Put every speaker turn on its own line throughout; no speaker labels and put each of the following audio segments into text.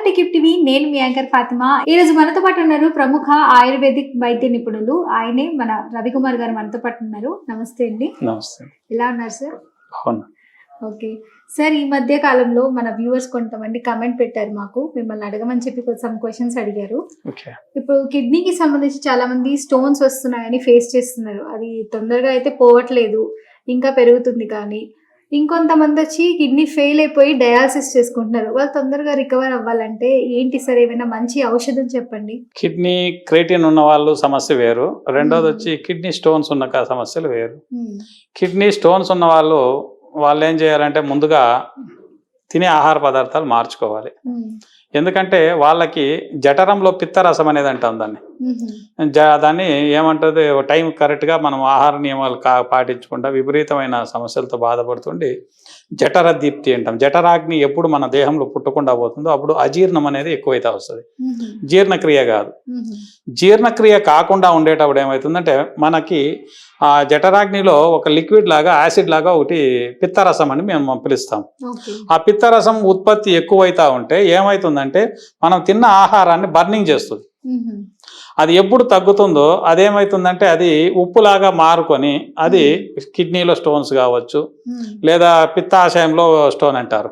Welcome to keep TV నేను మీ anchor Fatima. ఈ రోజు మనతో పాటు ఉన్నారు ప్రముఖ ఆయుర్వేదిక్ వైద్య నిపుణులు. ఆయనే మన రవికుమార్ గారు మనతో పాటు ఉన్నారు. నమస్తే అండి.
నమస్తే.
ఎలా ఉన్నారు సార్? ఓకే. సార్ ఈ మధ్య కాలంలో మన వ్యూవర్స్ కొంతమంది కమెంట్ పెట్టారు మాకు. మిమ్మల్ని అడగమని చెప్పి సమ్ క్వశ్చన్స్ అడిగారు. ఇప్పుడు కిడ్నీకి సంబంధించి చాలా మంది స్టోన్స్ వస్తున్నాయని ఫేస్ చేస్తున్నారు. అది తొందరగా అయితే పోవట్లేదు. ఇంకా పెరుగుతుంది కానీ. ఇంకొంతమంది వచ్చి కిడ్నీ ఫెయిల్ అయిపోయి డయాలసిస్ చేసుకుంటున్నారు. వాళ్ళు తొందరగా రికవర్ అవ్వాలంటే ఏంటి సార్? ఏమైనా మంచి ఔషధం చెప్పండి.
కిడ్నీ క్రేటిన్ ఉన్న వాళ్ళు సమస్య వేరు. రెండోది. వచ్చి కిడ్నీ స్టోన్స్ ఉన్న సమస్యలు వేరు. కిడ్నీ స్టోన్స్ ఉన్న వాళ్ళు వాళ్ళు ఏం చేయాలంటే ముందుగా తినే ఆహార పదార్థాలు మార్చుకోవాలి. ఎందుకంటే వాళ్ళకి జఠరంలో పిత్తరసం అనేది అంటాం దాన్ని. దాన్ని ఏమంటుంది టైం కరెక్ట్గా మనం ఆహార నియమాలు కా పాటించకుండా విపరీతమైన సమస్యలతో బాధపడుతుండి జఠర దీప్తి అంటాం. జఠరాగ్ని ఎప్పుడు మన దేహంలో పుట్టకుండా పోతుందో అప్పుడు అజీర్ణం అనేది ఎక్కువైతే వస్తుంది. జీర్ణక్రియ కాదు. జీర్ణక్రియ కాకుండా ఉండేటప్పుడు ఏమవుతుందంటే మనకి ఆ జఠరాగ్నిలో ఒక లిక్విడ్ లాగా యాసిడ్ లాగా ఒకటి పిత్తరసం అని మేము పిలుస్తాం. ఆ పిత్తరసం ఉత్పత్తి ఎక్కువైతా ఉంటే ఏమవుతుందంటే మనం తిన్న ఆహారాన్ని బర్నింగ్ చేస్తుంది. అది ఎప్పుడు తగ్గుతుందో అదేమవుతుందంటే అది ఉప్పులాగా మారుకొని అది కిడ్నీలో స్టోన్స్ కావచ్చు లేదా పిత్తాశయంలో స్టోన్ అంటారు.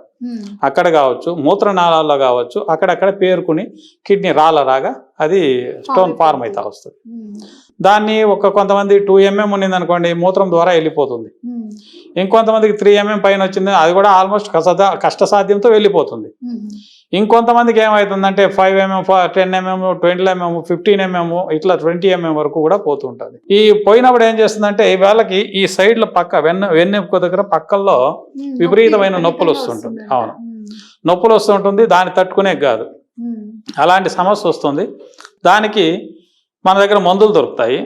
అక్కడ కావచ్చు మూత్రనాళాల్లో కావచ్చు అక్కడక్కడ పేరుకుని కిడ్నీ రాళ్ళరాగా అది స్టోన్ ఫార్మ్ అవుతా వస్తుంది. దాన్ని ఒక కొంతమంది టూ ఎంఎం ఉన్నింది అనుకోండి మూత్రం ద్వారా వెళ్ళిపోతుంది. ఇంకొంతమందికి త్రీ ఎంఎం పైన వచ్చింది అది కూడా ఆల్మోస్ట్ కష్ట కష్టసాధ్యంతో వెళ్ళిపోతుంది. ఇంకొంతమందికి ఏమవుతుందంటే five MM ten MM twenty MM fifteen MM ఇట్లా ట్వంటీ ఎంఎం వరకు కూడా పోతుంటుంది ఈ పోయినప్పుడు ఏం చేస్తుందంటే వాళ్ళకి ఈ సైడ్ల పక్క వెన్న వెన్నెముక దగ్గర పక్కల్లో విపరీతమైన నొప్పులు వస్తుంటుంది. అవును. నొప్పులు వస్తుంటుంది దాన్ని తట్టుకునే కాదు. అలాంటి సమస్య వస్తుంది. దానికి మన దగ్గర మందులు దొరుకుతాయి.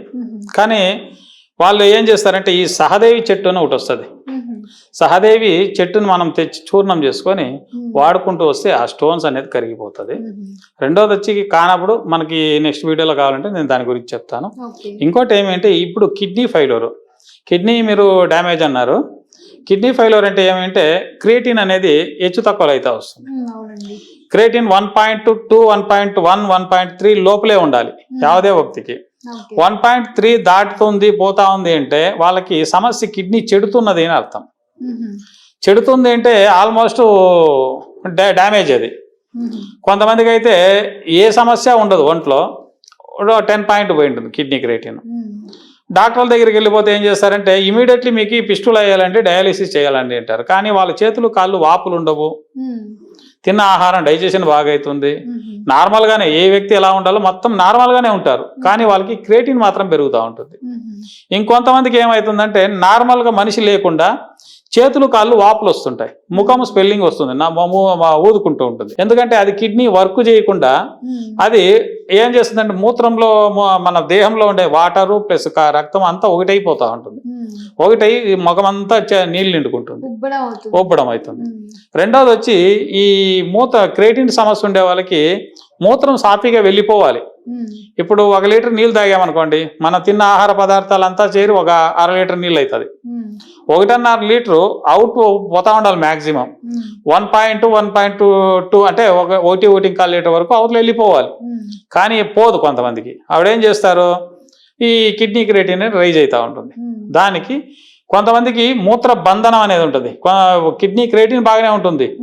కానీ వాళ్ళు ఏం చేస్తారంటే ఈ సహదేవి చెట్టు అని ఒకటి వస్తుంది. సహదేవి చెట్టును మనం తెచ్చి చూర్ణం చేసుకొని వాడుకుంటూ వస్తే ఆ స్టోన్స్ అనేది కరిగిపోతుంది. రెండోది వచ్చి కానప్పుడు మనకి నెక్స్ట్ వీడియోలో కావాలంటే నేను దాని గురించి చెప్తాను. ఇంకోటి ఏమంటే ఇప్పుడు కిడ్నీ ఫెయిల్యూర్ కిడ్నీ మీరు డ్యామేజ్ అన్నారు. కిడ్నీ ఫెయిల్యూర్ అంటే ఏమంటే క్రియేటిన్ అనేది హెచ్చు తక్కువలో అయితే వస్తుంది. Creatine one point two one point one one point three లోపలే ఉండాలి యావదే వ్యక్తికి. వన్ పాయింట్ త్రీ దాటుతుంది పోతా ఉంది అంటే వాళ్ళకి సమస్య కిడ్నీ చెడుతున్నది అని అర్థం. చెడుతుంది అంటే ఆల్మోస్ట్ డ్యామేజ్ అది. కొంతమందికి అయితే ఏ సమస్య ఉండదు ఒంట్లో. టెన్ పాయింట్ పోయి ఉంటుంది కిడ్నీ క్రియేటిన్ డాక్టర్ల దగ్గరికి వెళ్ళిపోతే ఏం చేస్తారంటే ఇమీడియట్లీ మీకు పిస్టులు వేయాలంటే డయాలిసిస్ చేయాలండి అంటారు. కానీ వాళ్ళ చేతులు కాళ్ళు వాపులు ఉండవు. తిన్న ఆహారం డైజెషన్ బాగా అవుతుంది నార్మల్గానే ఏ వ్యక్తి ఎలా ఉండాలో మొత్తం నార్మల్గానే ఉంటారు. కానీ వాళ్ళకి క్రియేటిన్ మాత్రం పెరుగుతూ ఉంటుంది. ఇంకొంతమందికి ఏమవుతుందంటే నార్మల్గా మనిషి లేకుండా చేతులు కాళ్ళు వాపులు వస్తుంటాయి. ముఖం స్పెల్లింగ్ వస్తుంది. నా ఊదుకుంటూ ఉంటుంది. ఎందుకంటే అది కిడ్నీ వర్క్ చేయకుండా అది ఏం చేస్తుందంటే మూత్రంలో మన దేహంలో ఉండే వాటరు ప్లస్ రక్తం అంతా ఒకటైపోతూ ఉంటుంది. ఒకటై ఈ ముఖం అంతా చ- నీళ్ళు నిండుకుంటుంది.
ఉబ్బడం అవుతుంది.
రెండోది వచ్చి ఈ మూత క్రియేటిన్ సమస్య ఉండే వాళ్ళకి మూత్రం సాఫీగా వెళ్ళిపోవాలి. ఇప్పుడు ఒక లీటర్ నీళ్ళు తాగామనుకోండి మనం తిన్న ఆహార పదార్థాలంతా చేరి ఒక అర లీటర్ నీళ్ళు అవుతుంది ఒకటిన్నర లీటరు అవుట్ పోతా ఉండాలి maximum one point one point two అంటే ఒక ఒకటి ఒకటి ఇంకా లీటర్ వరకు అవతల వెళ్ళిపోవాలి. కానీ పోదు కొంతమందికి. ఆవిడేం చేస్తారు? ఈ కిడ్నీ క్రియేటిన్ రైజ్ అవుతూ ఉంటుంది. దానికి కొంతమందికి మూత్ర బంధనం అనేది ఉంటుంది. కొ- కిడ్నీ క్రియేటిన్ బాగానే ఉంటుంది.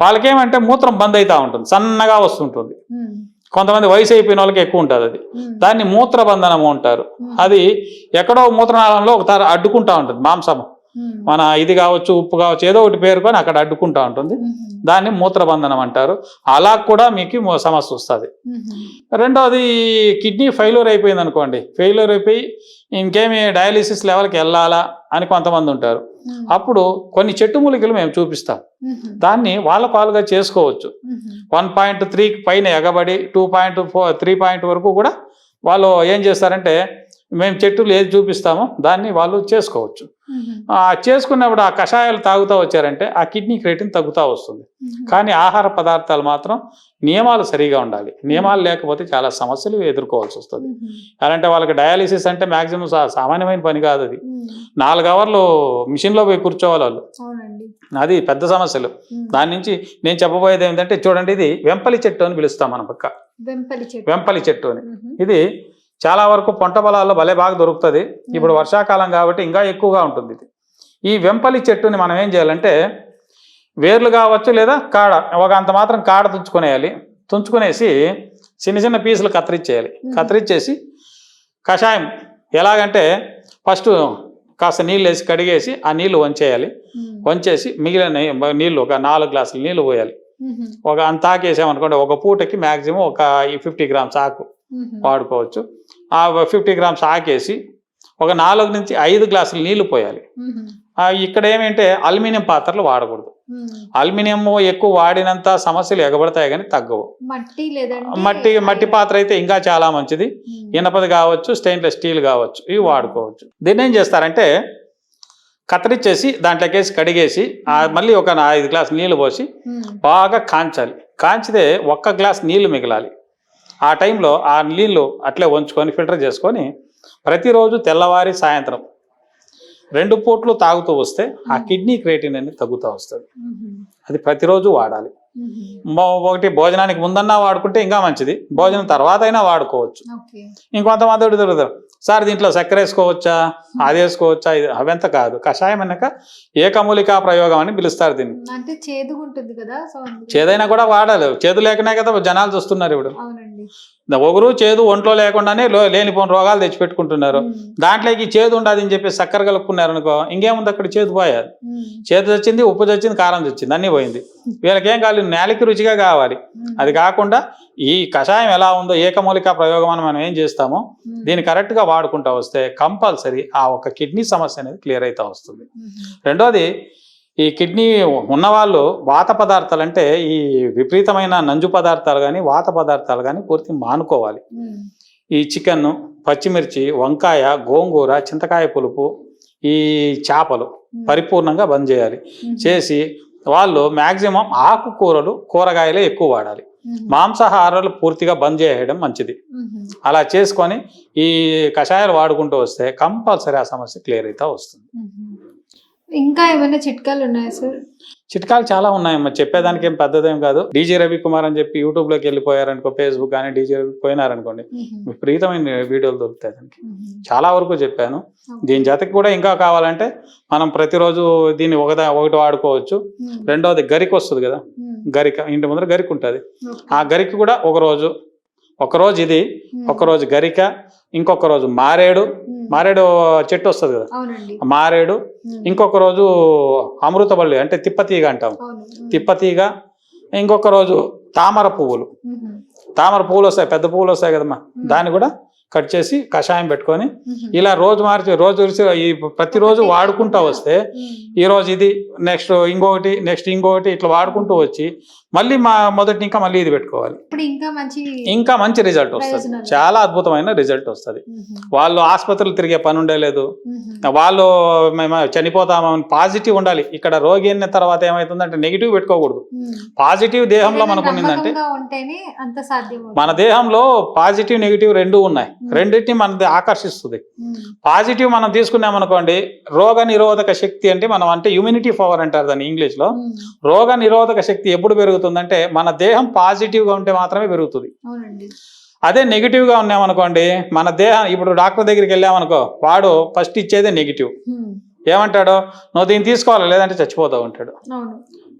వాళ్ళకేమంటే మూత్రం బంద్ అవుతూ ఉంటుంది. సన్నగా వస్తుంటుంది. కొంతమంది వయసు అయిపోయిన వాళ్ళకి ఎక్కువ ఉంటుంది అది. దాన్ని మూత్రబంధనము అంటారు. అది ఎక్కడో మూత్రనాళంలో ఒక అడ్డుకుంటా ఉంటుంది. మాంసము. మన ఇది కావచ్చు ఉప్పు కావచ్చు ఏదో ఒకటి పేరుకొని అక్కడ అడ్డుకుంటా ఉంటుంది. దాన్ని మూత్రబంధనం అంటారు. అలా కూడా మీకు సమస్య వస్తుంది. రెండోది కిడ్నీ ఫెయిల్యూర్ అయిపోయింది అనుకోండి ఫెయిల్యూర్ అయిపోయి ఇంకేమి డయాలిసిస్ లెవెల్కి వెళ్ళాలా అని కొంతమంది ఉంటారు. అప్పుడు కొన్ని చెట్టు మూలికలు మేము చూపిస్తాం. దాన్ని వాళ్ళ పాలుగా చేసుకోవచ్చు. వన్ పాయింట్ త్రీ పైన ఎగబడి two point four three point వరకు కూడా వాళ్ళు ఏం చేస్తారంటే మేము చెట్టులు ఏది చూపిస్తామో దాన్ని వాళ్ళు చేసుకోవచ్చు. చేసుకున్నప్పుడు ఆ కషాయాలు తాగుతూ వచ్చారంటే ఆ కిడ్నీ క్రేటిన్ తగ్గుతూ వస్తుంది. కానీ ఆహార పదార్థాలు మాత్రం నియమాలు సరిగా ఉండాలి. నియమాలు లేకపోతే చాలా సమస్యలు ఎదుర్కోవాల్సి వస్తుంది. అలాంటి వాళ్ళకి డయాలిసిస్ అంటే మాక్సిమం సామాన్యమైన పని కాదు అది. నాలుగు అవర్లు మిషన్లో పోయి కూర్చోవాలి వాళ్ళు. అది పెద్ద సమస్యలు. దాని నుంచి నేను చెప్పబోయేది ఏంటంటే చూడండి ఇది వెంపలి చెట్టు అని పిలుస్తాం మన పక్క.
వెంపలి చెట్టు.
అని. ఇది చాలా వరకు పొంట పొలాల్లో భలే బాగా దొరుకుతుంది ఇప్పుడు వర్షాకాలం కాబట్టి ఇంకా ఎక్కువగా ఉంటుంది ఇది ఈ వెంపలి చెట్టుని మనం ఏం చేయాలంటే వేర్లు కావచ్చు లేదా కాడ ఒక అంత మాత్రం కాడ తుంచుకునేయాలి తుంచుకునేసి చిన్న చిన్న పీసులు కత్తిరించేయాలి. కత్తిరించేసి కషాయం ఎలాగంటే ఫస్ట్ కాస్త నీళ్ళు వేసి కడిగేసి ఆ నీళ్ళు వంచేయాలి. వంచేసి మిగిలిన నీ- నీళ్ళు ఒక నాలుగు గ్లాసులు నీళ్ళు పోయాలి. ఒక అంత ఆకేసామనుకోండి ఒక పూటకి మ్యాక్సిమం ఒక ఫిఫ్టీ గ్రామ్స్ ఆకు. వాడుకోవచ్చు ఆ ఫిఫ్టీ గ్రామ్స్ ఆకేసి ఒక నాలుగు నుంచి ఐదు గ్లాసులు నీళ్ళు పోయాలి. ఇక్కడ ఏమంటే అల్యూమినియం పాత్రలు వాడకూడదు. అల్యూమినియం ఎక్కువ వాడినంత సమస్యలు ఎగబడతాయి కానీ తగ్గవు.
మట్టి
మట్టి మట్టి పాత్ర అయితే ఇంకా చాలా మంచిది. ఇనపది కావచ్చు స్టెయిన్లెస్ స్టీల్ కావచ్చు ఇవి వాడుకోవచ్చు. దీన్ని ఏం చేస్తారంటే కత్తిరించేసి దాంట్లోకేసి కడిగేసి మళ్ళీ ఒక ఐదు గ్లాస్ నీళ్ళు పోసి. బాగా కాంచాలి. కాంచితే ఒక్క గ్లాస్ నీళ్ళు మిగలాలి. ఆ టైంలో ఆ నీళ్ళు అట్లే ఉంచుకొని ఫిల్టర్ చేసుకొని ప్రతిరోజు తెల్లవారి సాయంత్రం రెండు పూట్లు తాగుతూ వస్తే ఆ కిడ్నీ క్రియేటిన్ అనేది తగ్గుతూ వస్తుంది. అది ప్రతిరోజు వాడాలి. ఒకటి భోజనానికి ముందన్నా వాడుకుంటే ఇంకా మంచిది. భోజనం తర్వాత అయినా వాడుకోవచ్చు ఇంకొంతమంది దొరుకుతారు సార్ దీంట్లో చక్కెర వేసుకోవచ్చా? అది వేసుకోవచ్చా? ఇది అవంత కాదు. కషాయం అనక ఏకమూలికా ప్రయోగం అని పిలుస్తారు దీన్ని.
అంటే చేదుగా ఉంటుంది కదా
చేదైనా కూడా వాడాలి. చేదు లేకనే కదా జనాలు చూస్తున్నారు ఇప్పుడు. ఒకరు చేదు ఒంట్లో లేకుండానే లో- లేనిపోని రోగాలు తెచ్చిపెట్టుకుంటున్నారు. దాంట్లోకి చేదు ఉండదు అని చెప్పి చక్కెర కలుపుకున్నారు అనుకో ఇంకేముంది అక్కడ చేదు పోయాలి. చేదు వచ్చింది ఉప్పు వచ్చింది కారం వచ్చింది అన్నీ పోయింది వీళ్ళకి ఏం కావాలి నేలకి రుచిగా కావాలి. అది కాకుండా ఈ కషాయం ఎలా ఉందో ఏకమూలిక ప్రయోగం అని మనం ఏం చేస్తామో. దీన్ని కరెక్ట్గా వాడుకుంటా వస్తే కంపల్సరీ ఆ ఒక కిడ్నీ సమస్య అనేది క్లియర్ అవుతా వస్తుంది. రెండోది ఈ కిడ్నీ ఉన్నవాళ్ళు వాత పదార్థాలు అంటే ఈ విపరీతమైన నంజు పదార్థాలు కానీ వాత పదార్థాలు కానీ పూర్తి మానుకోవాలి. ఈ చికెన్ పచ్చిమిర్చి వంకాయ గోంగూర చింతకాయ పులుపు ఈ చేపలు. పరిపూర్ణంగా బంద్ చేయాలి. చేసి వాళ్ళు మ్యాక్సిమం ఆకుకూరలు కూరగాయలే ఎక్కువ వాడాలి. మాంసాహారాలు పూర్తిగా బంద్ చేయడం మంచిది. అలా చేసుకొని ఈ కషాయాలు వాడుకుంటూ వస్తే కంపల్సరీ ఆ సమస్య క్లియర్ అవుతా వస్తుంది.
ఇంకా ఏమైనా చిట్కాలు ఉన్నాయా సార్
చిట్కాలు చాలా ఉన్నాయమ్మా చెప్పేదానికి ఏం పెద్దదేం కాదు డీజే రవి కుమార్ అని చెప్పి యూట్యూబ్లోకి వెళ్ళిపోయారనుకో ఫేస్బుక్ కానీ డీజే రవి పోయినారనుకోండి. విపరీతమైన వీడియోలు దొరుకుతాయి దానికి. చాలా వరకు చెప్పాను. దీని జతకి కూడా ఇంకా కావాలంటే మనం ప్రతిరోజు దీన్ని ఒకదా ఒకటి వాడుకోవచ్చు. రెండోది గరిక వస్తుంది కదా. గరిక ఇంటి ముందర గరిక ఉంటుంది. ఆ గరిక కూడా ఒక రోజు ఒక రోజు ఇది
మ్మ్.
ఒక రోజు గరిక ఇంకొక రోజు మారేడు. మారేడు చెట్టు వస్తుంది కదా మారేడు. ఇంకొక రోజు అమృతబల్లి అంటే తిప్పతీగ అంటాం. తిప్పతీగ ఇంకొక రోజు తామర పువ్వులు. తామర పువ్వులు వస్తాయి పెద్ద పువ్వులు వస్తాయి కదమ్మా
మ్మ్.
దాన్ని కూడా కట్ చేసి కషాయం పెట్టుకొని. ఇలా రోజు మార్చి రోజు ఈ ప్రతిరోజు వాడుకుంటా వస్తే
మ్మ్.
ఈ రోజు ఇది నెక్స్ట్ ఇంకొకటి నెక్స్ట్ ఇంకొకటి ఇట్లా వాడుకుంటూ వచ్చి మళ్ళీ మా మొదటి ఇంకా మళ్ళీ ఇది పెట్టుకోవాలి
ఇప్పుడు ఇంకా మంచి
ఇంకా మంచి రిజల్ట్ వస్తుంది. చాలా అద్భుతమైన రిజల్ట్ వస్తుంది. వాళ్ళు ఆసుపత్రులు తిరిగే పని ఉండే లేదు
మ్మ్.
వాళ్ళు మేము చనిపోతామని పాజిటివ్ ఉండాలి ఇక్కడ రోగి అయిన తర్వాత ఏమవుతుందంటే నెగిటివ్ పెట్టుకోకూడదు. పాజిటివ్ దేహంలో మనకు ఉండిందంటే మన దేహంలో పాజిటివ్ నెగిటివ్ రెండు ఉన్నాయి రెండింటిని మనది ఆకర్షిస్తుంది. పాజిటివ్ మనం తీసుకున్నాం అనుకోండి రోగ నిరోధక శక్తి అంటే మనం అంటే ఇమ్యూనిటీ పవర్ అంటారు దాన్ని ఇంగ్లీష్లో రోగ నిరోధక శక్తి ఎప్పుడు పెరుగుతుందంటే మన దేహం పాజిటివ్గా ఉంటే మాత్రమే పెరుగుతుంది. అదే నెగిటివ్గా ఉన్నామనుకోండి మన దేహం ఇప్పుడు డాక్టర్ దగ్గరికి వెళ్ళామనుకో వాడు ఫస్ట్ ఇచ్చేదే నెగిటివ్. ఏమంటాడు? నువ్వు దీన్ని తీసుకోవాలి? లేదంటే చచ్చిపోతావు అంటాడు.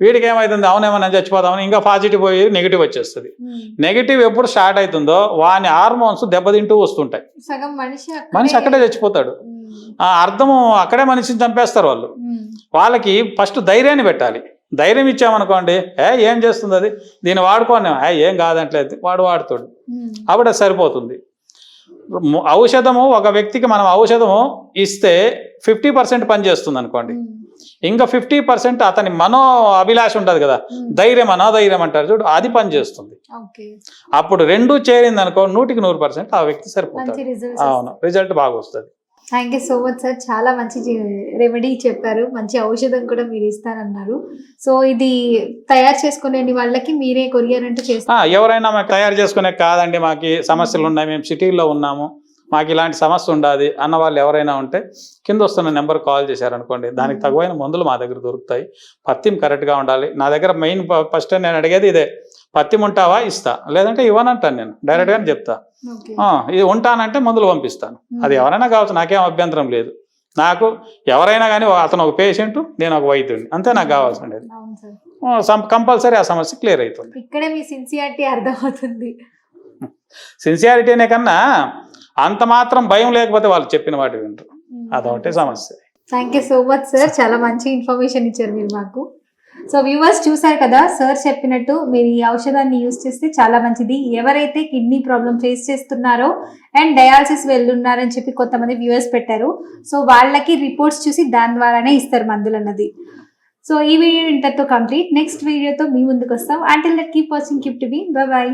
వీడికి ఏమవుతుంది అవునేమో నేను చచ్చిపోతామని ఇంకా పాజిటివ్ పోయి నెగిటివ్ వచ్చేస్తుంది. నెగిటివ్ ఎప్పుడు స్టార్ట్ అవుతుందో వాని హార్మోన్స్ దెబ్బతింటూ వస్తుంటాయి.
సగం మనిషి
అక్కడే చచ్చిపోతాడు.
మ్మ్.
ఆ అర్థము అక్కడే మనిషిని చంపేస్తారు వాళ్ళు.
మ్మ్.
వాళ్ళకి ఫస్ట్ ధైర్యాన్ని పెట్టాలి. ధైర్యం ఇచ్చామనుకోండి ఏ ఏం చేస్తుంది అది? దీన్ని వాడుకోని ఏ ఏం కాదంటలేదు. వాడు వాడుతాడు.
మ్మ్.
అప్పుడు అది సరిపోతుంది ఔషధము ఒక వ్యక్తికి మనం ఔషధము ఇస్తే ఫిఫ్టీ పర్సెంట్ పనిచేస్తుంది అనుకోండి. ఇంకా ఫిఫ్టీ పర్సెంట్ అతని మనో అభిలాష ఉంటది కదా. ధైర్యం అనోధైర్యం అంటారు చూడు అది పని చేస్తుంది.
ఓకే.
అప్పుడు రెండు చేరింది అనుకో నూటికి నూరు పర్సెంట్ ఆ వ్యక్తి
రిజల్ట్స్
అవును రిజల్ట్ బాగా వస్తుంది.
Thank you so much sir చాలా మంచి రెమెడీ చెప్పారు. మంచి ఔషధం కూడా మీరు ఇస్తారన్నారు సో ఇది తయారు చేసుకునే వాళ్ళకి మీరే కొరియర్ అంటే చేస్తారు
ఎవరైనా మాకు తయారు చేసుకునే కాదండి మాకు సమస్యలు ఉన్నాయి. మేము సిటీలో ఉన్నాము. మాకు ఇలాంటి సమస్య ఉండాది అన్న వాళ్ళు ఎవరైనా ఉంటే కింద వస్తున్న నెంబర్ కాల్ చేశారనుకోండి దానికి. తగువైన మందులు మా దగ్గర దొరుకుతాయి. పత్తిం కరెక్ట్గా ఉండాలి. నా దగ్గర మెయిన్ ఫస్ట్ నేను అడిగేది ఇదే. పత్తిం ఉంటావా ఇస్తా. లేదంటే ఇవ్వనంటాను నేను. డైరెక్ట్గానే చెప్తా. ఇది ఉంటానంటే మందులు పంపిస్తాను. అది ఎవరైనా కావచ్చు నాకేం అభ్యంతరం లేదు. నాకు ఎవరైనా కానీ అతను ఒక పేషెంట్ నేను ఒక వైద్యుడిని. అంతే నాకు కావాల్సిండేది. కంపల్సరీ ఆ సమస్య క్లియర్ అవుతుంది.
ఇక్కడే మీ సిన్సియారిటీ అర్థమవుతుంది.
సిన్సియారిటీనే కన్నా అంత మాత్రం భయం లేకపోతే వాళ్ళు చెప్పిన వాటి వింటారు. అదొకటే సమస్య.
Thank you so much sir. చాలా మంచి ఇన్ఫర్మేషన్ ఇచ్చారు మీరు మాకు. సో వ్యూవర్స్ చూసారు కదా సార్ చెప్పినట్టు మీరు ఈ ఔషధాన్ని యూస్ చేస్తే చాలా మంచిది. ఎవరైతే కిడ్నీ ప్రాబ్లం ఫేస్ చేస్తున్నారో అండ్ డయాలసిస్ వెళ్ళున్నారని చెప్పి కొంతమంది వ్యూవర్స్ పెట్టారు. సో వాళ్ళకి రిపోర్ట్స్ చూసి దాని ద్వారానే ఇస్తారు మందులు అన్నది. సో ఈ వీడియో ఇంతతో కంప్లీట్ నెక్స్ట్ వీడియోతో మీ ముందుకు వస్తాం. Until that keep watching keep to be bye